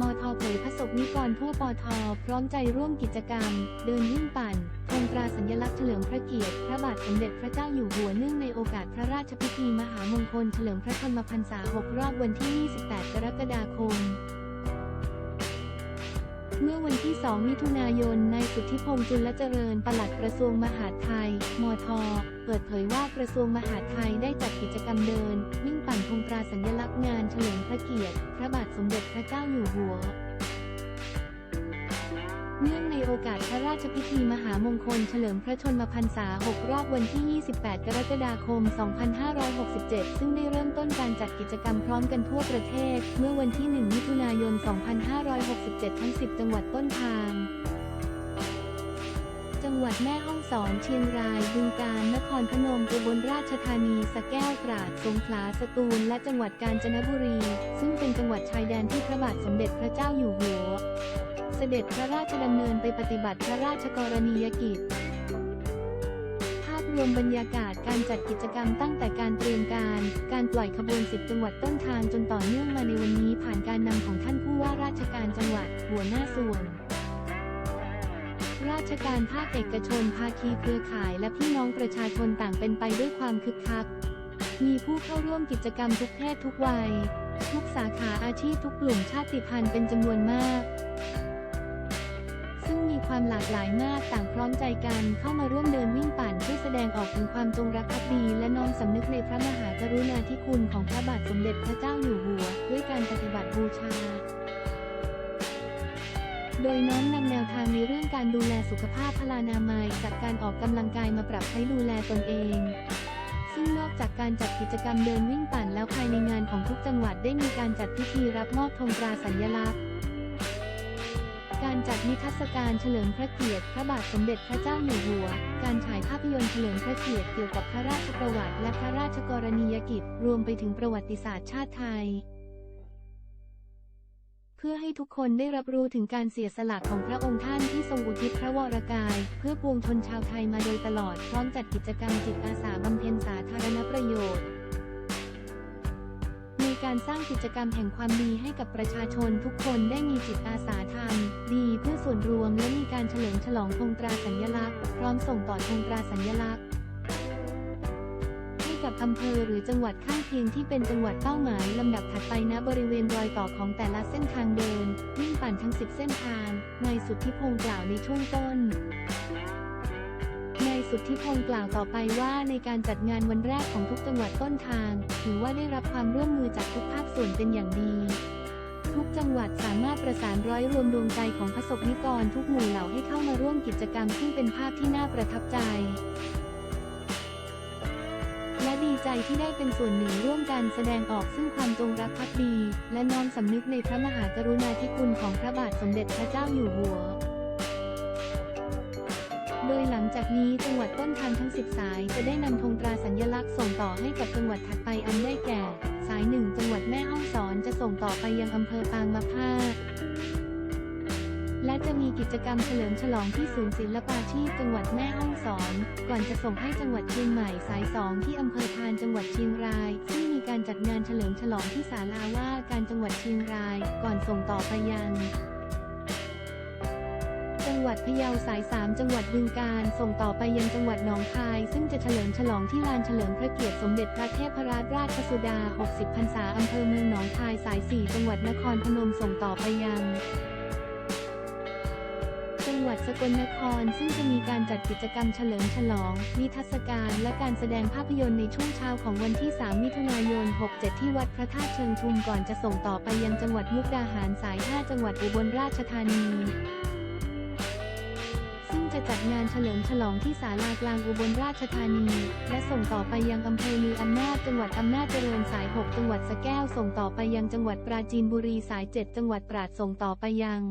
มทเผยพระศพนิกรทั่วปอทพร้อมใจร่วมกิจกรรม เดินยิ่งปั่นธงตราสัญลักษณ์เฉลิมพระเกียรติพระบาทสมเด็จพระเจ้าอยู่หัวเนื่องในโอกาสพระราชพิธีมหามงคลเฉลิมพระชนมพรรษา 6 รอบวันที่ 28 กรกฎาคม เมื่อวันที่ 2 มิถุนายน นายสุทธิพงษ์จุลเจริญปลัดกระทรวงมหาดไทย มท เปิดเผยว่ากระทรวงมหาดไทยได้จัดกิจกรรมเดิน วิ่งปั่นธงตราสัญลักษณ์งานเฉลิมพระเกียรติ พระบาทสมเด็จพระเจ้าอยู่หัว เนื่องในโอกาสพระราชพิธีมหามงคลเฉลิมพระชนมพรรษา 6 รอบวันที่ 28 กรกฎาคม 2567 ซึ่งได้เริ่มต้นการจัดกิจกรรมพร้อมกันทั่วประเทศ เมื่อวันที่ 1 มิถุนายน 2567 ทั้ง 10 จังหวัดต้นทาง จังหวัดแม่ฮ่องสอน เชียงราย บึงกาฬ นครพนมอุบลราชธานีสะแก้ว ตราด สงขลา สตูล และจังหวัดกาญจนบุรี ซึ่งเป็นจังหวัดชายแดนที่พระบาทสมเด็จพระเจ้าอยู่หัว เสด็จพระราชดำเนินไปปฏิบัติพระราชกรณียกิจ ภาพรวมบรรยากาศการจัดกิจกรรมตั้งแต่การเตรียมการ การปล่อยขบวนสิบจังหวัดต้นทางจนต่อเนื่องมาในวันนี้ผ่านการนำของท่านผู้ว่าราชการจังหวัดหัวหน้าส่วนราชการภาคเอกชนภาคีเครือข่ายและพี่น้องประชาชนต่างเป็นไปด้วยความคึกคัก มีผู้เข้าร่วมกิจกรรมทุกเพศทุกวัย ทุกสาขาอาชีพทุกกลุ่มชาติพันธุ์เป็นจำนวนมาก ความหลากหลายมากต่างพร้อมใจกันเข้ามาร่วมเดินวิ่งปั่นเพื่อแสดงออกถึงความจงรักภักดี และน้อมสำนึกในพระมหากรุณาธิคุณของพระบาทสมเด็จพระเจ้าอยู่หัว ด้วยการปฏิบัติบูชา โดยน้อมนำแนวทางในเรื่องการดูแลสุขภาพพลานามัยจากการออกกำลังกายมาปรับใช้ดูแลตนเองซึ่งนอกจากการจัดกิจกรรมเดินวิ่งปั่นแล้วภายในงานของทุกจังหวัดได้มีการจัดพิธีรับมอบธงตราสัญลักษณ์ การจัดนิทรรศการเฉลิมพระเกียรติพระบาทสมเด็จพระเจ้าอยู่หัว การฉายภาพยนตร์เฉลิมพระเกียรติเกี่ยวกับพระราชประวัติและพระราชกรณียกิจ รวมไปถึงประวัติศาสตร์ชาติไทย เพื่อให้ทุกคนได้รับรู้ถึงการเสียสละของพระองค์ท่านที่ทรงอุทิศพระวรกาย เพื่อปวงชนชาวไทยมาโดยตลอด พร้อมจัดกิจกรรมจิตอาสาบำเพ็ญสาธารณประโยชน์ในการสร้างกิจกรรมแห่งความดีให้กับประชาชนทุกคนได้มีจิตอาสาทำดี ส่วนรวมและมีการเฉลิมฉลองธงตราสัญลักษณ์ พร้อมส่งต่อธงตราสัญลักษณ์ ให้กับอำเภอหรือจังหวัดข้างเคียงที่เป็นจังหวัดเป้าหมายลำดับถัดไปณบริเวณรอยต่อของแต่ละเส้นทางเดิน วิ่งปั่นทั้ง 10 เส้นทางนายสุทธิพงศ์กล่าวในช่วงต้นนายสุทธิพงศ์กล่าวต่อไปว่าในการจัดงานวันแรกของทุกจังหวัดต้นทาง ถือว่าได้รับความร่วมมือจากทุกภาคส่วนเป็นอย่างดี ทุกจังหวัดสามารถประสานร้อยรวมดวงใจของพระสงฆ์นิกรทุกหมู่เหล่าให้เข้ามาร่วมกิจกรรมซึ่งเป็นภาพที่น่าประทับใจ และดีใจที่ได้เป็นส่วนหนึ่งร่วมกันแสดงออกซึ่งความจงรักภักดี และน้อมสำนึกในพระมหากรุณาธิคุณของพระบาทสมเด็จพระเจ้าอยู่หัวโดยหลังจากนี้จังหวัดต้นทางทั้ง 10 สาย จะได้นำธงตราสัญลักษณ์ส่งต่อให้กับจังหวัดถัดไปอันได้แก่ายหนึ่งจังหวัดแม่ฮ่องสอนจะส่งต่อไปยังอำเภอปางมะผ้าและจะมีกิจกรรมเฉลิมฉลองที่ศูนย์ศิลปาชีพจังหวัดแม่ฮ่องสอน ก่อนจะส่งให้จังหวัดเชียงใหม่สายสองที่อำเภอพานจังหวัดเชียงราย ซึ่งมีการจัดงานเฉลิมฉลองที่ศาลาว่าการจังหวัดเชียงราย ก่อนส่งต่อไปยัง หวัดพะเยาสาย 3 จังหวัดบึงกาฬส่งต่อไปยังจังหวัดหนองคาย ซึ่งจะเฉลิมฉลองที่ลานเฉลิมพระเกียรติสมเด็จพระเทพรัตนราชสุดา 60 พรรษาอำเภอเมืองหนองคายสาย 4 จังหวัดนครพนมส่งต่อไปยังจังหวัดสกลนครซึ่งจะมีการจัดกิจกรรมเฉลิมฉลอง นิทรรศการและการแสดงภาพยนตร์ในช่วงเช้าของวันที่ 3 มิถุนายน 67 ที่วัดพระธาตุเชิงชุมก่อนจะส่งต่อไปยังจังหวัดมุกดาหารสาย 5 จังหวัดอุบลราชธานี จะจัดงานเฉลิมฉลองที่ศาลากลางอุบลราชธานี และส่งต่อไปยังอำเภอมีอำนาจจังหวัดอำนาจเจริญสาย 6 จังหวัดสะแก้วส่งต่อไปยังจังหวัดปราจีนบุรีสาย 7 จังหวัดตราดส่งต่อไปยัง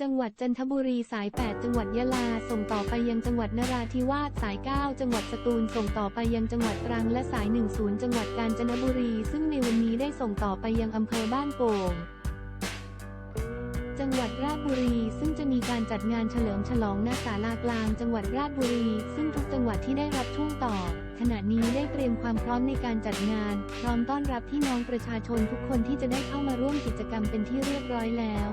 จังหวัดจันทบุรีสาย 8 จังหวัดยะลา ส่งต่อไปยังจังหวัดนราธิวาสสาย 9 จังหวัดสตูลส่งต่อไปยังจังหวัดตรังและสาย 10 จังหวัดกาญจนบุรี ซึ่งในวันนี้ได้ส่งต่อไปยังอำเภอบ้านโป่ง จังหวัดราชบุรี ซึ่งจะมีการจัดงานเฉลิมฉลองณศาลากลางจังหวัดราชบุรี ซึ่งทุกจังหวัดที่ได้รับช่วงต่อ ขณะนี้ได้เตรียมความพร้อมในการจัดงาน พร้อมต้อนรับพี่น้องประชาชนทุกคนที่จะได้เข้ามาร่วมกิจกรรมเป็นที่เรียบร้อยแล้ว